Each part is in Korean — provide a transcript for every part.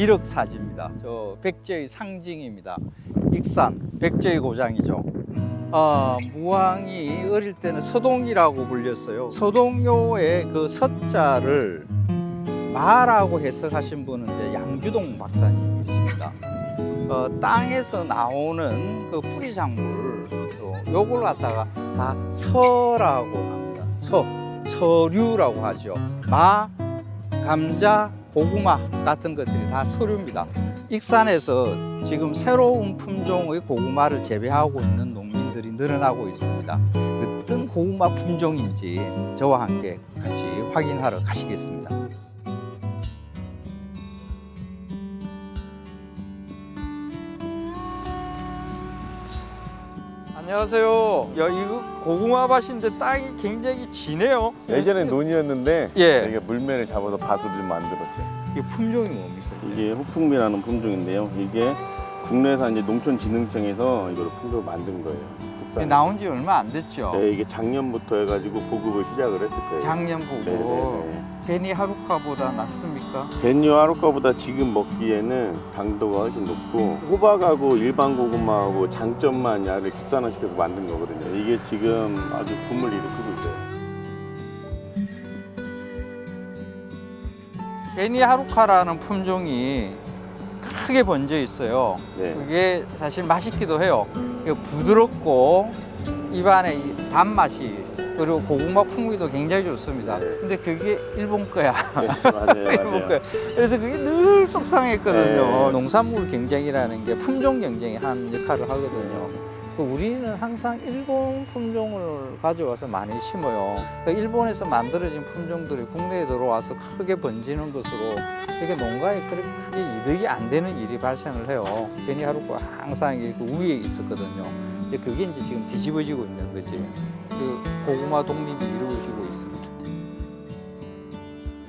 미륵사지입니다. 저 백제의 상징입니다. 익산 백제의 고장이죠. 아, 무왕이 어릴 때는 서동이라고 불렸어요. 서동요의 그 서자를 마라고 해석하신 분은 이제 양주동 박사님이 있습니다. 어, 땅에서 나오는 그 뿌리 작물, 또 요걸 갖다가 다 서라고 합니다. 서, 서류라고 하죠. 마, 감자, 고구마 같은 것들이 다 서류입니다. 익산에서 지금 새로운 품종의 고구마를 재배하고 있는 농민들이 늘어나고 있습니다. 어떤 고구마 품종인지 저와 함께 같이 확인하러 가시겠습니다. 안녕하세요. 야, 이거 고구마 밭인데 땅이 굉장히 지네요. 예전에 논이었는데 예. 저희가 물매를 잡아서 밭을 좀 만들었죠. 이게 품종이 뭡니까? 이게 호풍미라는 품종인데요. 이게 국내에서 이제 농촌진흥청에서 이걸 품종을 만든 거예요. 이게 국산에서. 나온 지 얼마 안 됐죠? 네, 이게 작년부터 해가지고 보급을 시작을 했을 거예요. 작년 보고 네네네. 베니 하루카보다 낫습니까? 벤유 하루카보다 지금 먹기에는 당도가 훨씬 높고 호박하고 일반 고구마하고 장점만 약을 국산화시켜서 만든 거거든요. 이게 지금 아주 붐을 일으키고 있어요. 베니 하루카라는 품종이 크게 번져 있어요. 네. 그게 사실 맛있기도 해요. 부드럽고 입안에 이 단맛이 그리고 고구마 풍미도 굉장히 좋습니다. 네. 근데 그게 일본 거야. 네, 맞아요, 일본. 거야. 그래서 그게 늘 속상했거든요. 네. 농산물 경쟁이라는 게 품종 경쟁이 한 역할을 하거든요. 그 우리는 항상 일본 품종을 가져와서 많이 심어요. 그 일본에서 만들어진 품종들이 국내에 들어와서 크게 번지는 것으로 이게 농가에 그렇게 크게 이득이 안 되는 일이 발생을 해요. 괜히 하루가 항상 이그 위에 있었거든요. 근데 그게 이제 지금 뒤집어지고 있는 거지. 그 고구마 독립이 이루어지고 있습니다.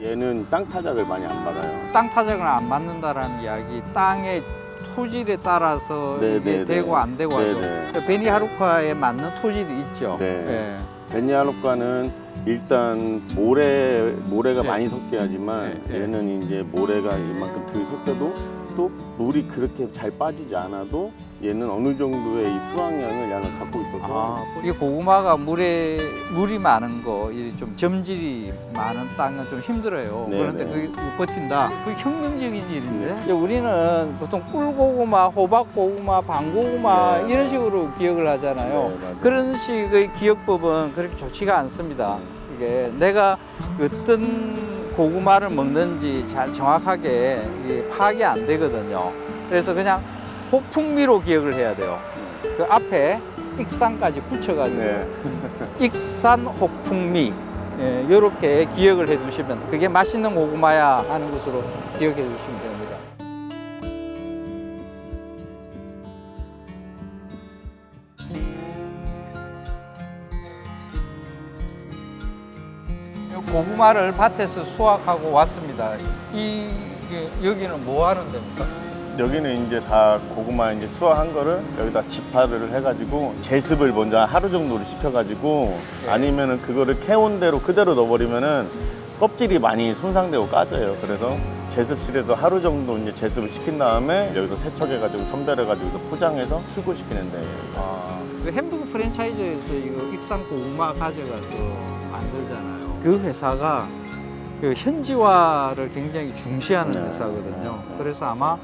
얘는 땅 타작을 많이 안 받아요. 땅 타작을 안 맞는다라는 이야기, 땅의 토질에 따라서 네, 이게 네, 되고 네. 안 되고 하죠. 네, 그 베니 하루카에 맞는 토질이 있죠. 네. 베니아로과는 일단 모래 모래가 네. 많이 섞여야지만 네, 네. 얘는 이제 모래가 이만큼 덜 섞여도 또 물이 그렇게 잘 빠지지 않아도 얘는 어느 정도의 이 수확량을 양을 갖고 있어서 아, 이게 고구마가 물에 물이 많은 거, 이좀 점질이 많은 땅은 좀 힘들어요. 네, 그런데 네. 그게 버틴다. 그게 혁명적인 일인데. 이제 우리는 보통 꿀고구마, 호박고구마, 방고구마 네. 이런 식으로 기억을 하잖아요. 네, 맞아요. 그런 식의 기억법은 그렇게 좋지가 않습니다. 이게 내가 어떤 고구마를 먹는지 잘 정확하게 이게 파악이 안 되거든요. 그래서 그냥 호풍미로 기억을 해야 돼요. 그 앞에 익산까지 붙여가지고 네. 익산 호풍미 예, 이렇게 기억을 해 두시면 그게 맛있는 고구마야 하는 것으로 기억해 주시면 됩니다. 이 고구마를 밭에서 수확하고 왔습니다. 이 이게 여기는 뭐 하는 데입니까? 여기는 이제 다 고구마 이제 수확한 거를 여기다 지파를 해가지고 제습을 먼저 하루 정도를 시켜가지고 네. 아니면은 그거를 캐온 대로 그대로 넣어버리면은 껍질이 많이 손상되고 까져요. 그래서 제습실에서 하루 정도 이제 제습을 시킨 다음에 여기서 세척해가지고 선별해가지고 포장해서 출고시키는데 아, 그 햄버거 프랜차이즈에서 이거 익산 고구마 가져가서 만들잖아요. 그 회사가 그 현지화를 굉장히 중시하는 네. 회사거든요. 네. 그래서 아마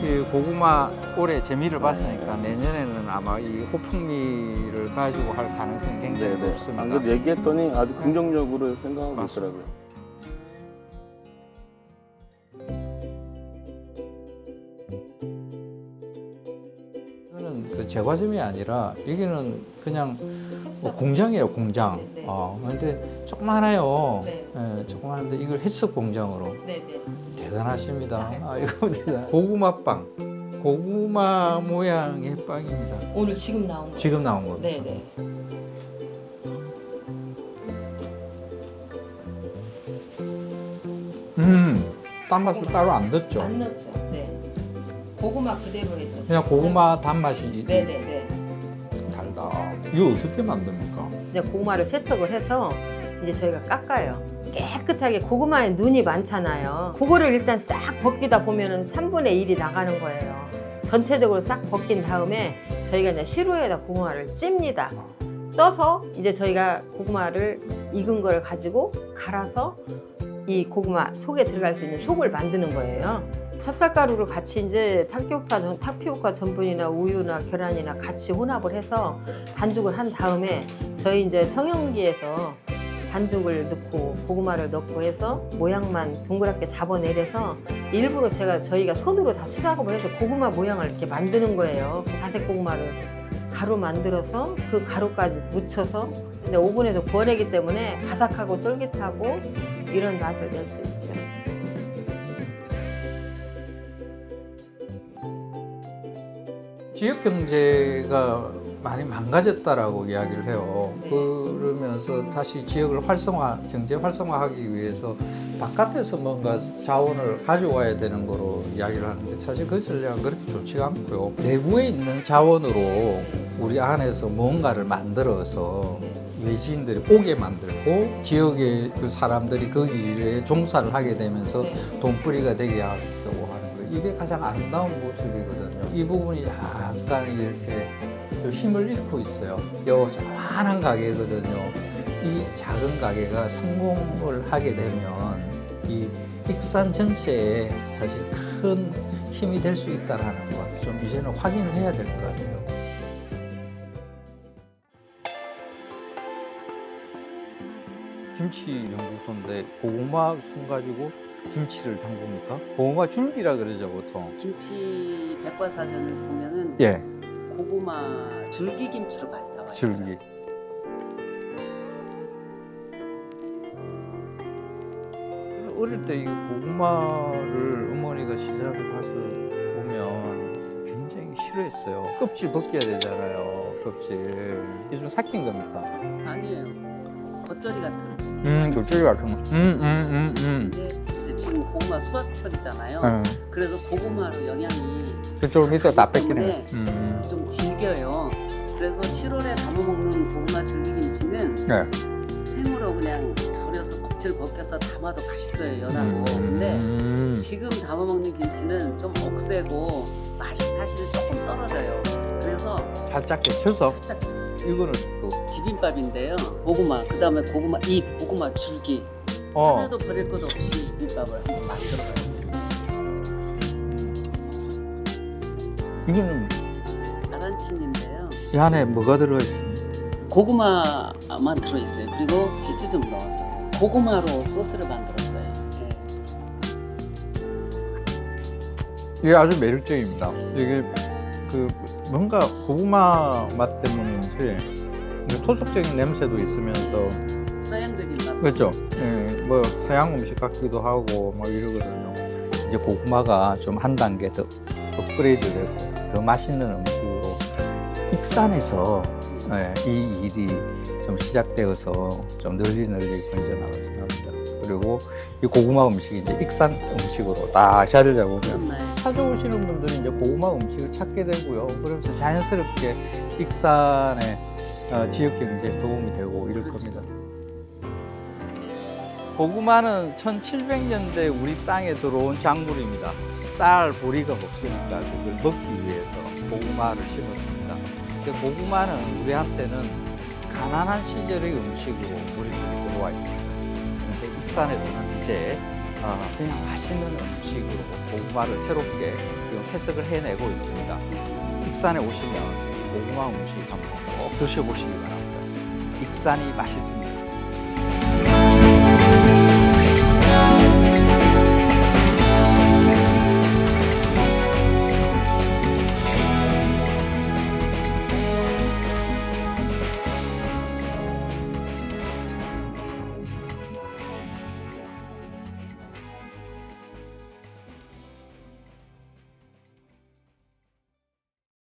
그 고구마 올해 재미를 네. 봤으니까 내년에는 아마 이 호풍미를 가지고 할 가능성이 굉장히 높습니다. 방금 얘기했더니 아주 긍정적으로 생각하고 맞습니다. 있더라고요. 제과점이 아니라 여기는 그냥 뭐 공장이에요, 공장. 네, 네. 어, 근데 조그만해요. 네. 예, 조그만한데 이걸 햇석 공장으로 네네. 대단하십니다. 아, 이거 대단. 고구마 빵, 고구마 모양의 빵입니다. 오늘 지금 나온 거. 지금 나온 겁니다. 네네. 음, 단맛을 따로 안 넣었죠. 안 넣었죠. 네. 고구마 그대로 했죠. 그냥 고구마 단맛이 네네네. 달다. 이거 어떻게 만듭니까? 이제 고구마를 세척을 해서 이제 저희가 깎아요. 깨끗하게 고구마에 눈이 많잖아요. 그거를 일단 싹 벗기다 보면은 3분의 1이 나가는 거예요. 전체적으로 싹 벗긴 다음에 저희가 이제 시루에다 고구마를 찝니다. 쪄서 이제 저희가 고구마를 익은 걸 가지고 갈아서 이 고구마 속에 들어갈 수 있는 속을 만드는 거예요. 찹쌀가루를 같이 이제 전- 타피오카 전분이나 우유나 계란이나 같이 혼합을 해서 반죽을 한 다음에 저희 이제 성형기에서 반죽을 넣고 고구마를 넣고 해서 모양만 동그랗게 잡아내려서 일부러 제가 저희가 손으로 다 수작업을 해서 고구마 모양을 이렇게 만드는 거예요. 자색 고구마를 가루 만들어서 그 가루까지 묻혀서 근데 오븐에서 구워내기 때문에 바삭하고 쫄깃하고 이런 맛을 낼 수 있죠. 지역 경제가 많이 망가졌다라고 이야기를 해요. 네. 그러면서 다시 지역을 활성화, 경제 활성화하기 위해서 바깥에서 뭔가 자원을 가져와야 되는 거로 이야기를 하는데 사실 그 전략은 그렇게 좋지가 않고요. 내부에 있는 자원으로 우리 안에서 뭔가를 만들어서 외지인들이 오게 만들고 지역의 그 사람들이 그 일에 종사를 하게 되면서 네. 돈벌이가 되게 하고. 이게 가장 아름다운 모습이거든요. 이 부분이 약간 이렇게 좀 힘을 잃고 있어요. 요 조그만한 가게거든요. 이 작은 가게가 성공을 하게 되면 이 익산 전체에 사실 큰 힘이 될 수 있다는 것 좀 이제는 확인을 해야 될 것 같아요. 김치 연구소인데 고구마 순 가지고 김치를 담굽니까? 고구마 줄기라 그러죠 보통. 김치 백과사전을 보면은 예, 고구마 줄기 김치로 많이 나와요. 줄기. 어릴 때 이 고구마를 어머니가 시장에 가서 보면 굉장히 싫어했어요. 껍질 벗겨야 되잖아요. 껍질. 이게 좀 삭힌 겁니까? 아니에요. 겉절이 같은. 음, 껍질 같은 거. 음, 음, 음, 음. 근데 지금 고구마 수확철이잖아요. 음. 그래서 고구마로 영양이 그쪽 밑에 다 뺏기네. 때문에 음. 좀 질겨요. 그래서 7월에 담아 먹는 고구마 줄기 김치는 네. 생으로 그냥 절여서 껍질 벗겨서 담아도 맛있어요. 연하고. 근데 음. 지금 담아 먹는 김치는 좀 억세고 맛이 사실 조금 떨어져요. 그래서 살짝 데쳐서 살짝 이거는 그 비빔밥인데요. 고구마, 그 다음에 고구마 잎, 고구마 줄기 어. 하나도 버릴 것 없이 비빔밥을 한번 만들어봤어요. 이거는 아란친인데요. 이 안에 뭐가 들어 있습니까? 고구마만 들어있어요. 그리고 치즈 좀 넣었어요. 고구마로 소스를 만들었어요. 이게 아주 매력적입니다. 네. 이게 그 뭔가 고구마 맛 때문인지 토속적인 냄새도 있으면서 네. 맛. 그렇죠. 예, 뭐 서양 음식 같기도 하고 뭐 이러거든요. 이제 고구마가 좀 한 단계 더 업그레이드되고 더 맛있는 음식으로 익산에서 예, 이 일이 좀 시작되어서 좀 널리 널리 번져 나갔으면 합니다. 그리고 이 고구마 음식이 이제 익산 음식으로 딱 자리를 잡으면 그렇나요? 찾아오시는 분들이 이제 고구마 음식을 찾게 되고요. 그러면서 자연스럽게 익산의 어, 지역 경제에 도움이 되고 이럴 그렇죠. 겁니다. 고구마는 1700년대 우리 땅에 들어온 작물입니다. 쌀, 보리가 없으니까 그걸 먹기 위해서 고구마를 심었습니다. 고구마는 우리한테는 가난한 시절의 음식으로 머릿속에 들어와 있습니다. 그런데 익산에서는 이제 어, 그냥 맛있는 음식으로 고구마를 새롭게 해석을 해내고 있습니다. 익산에 오시면 고구마 음식 한번 꼭 드셔보시기 바랍니다. 익산이 맛있습니다.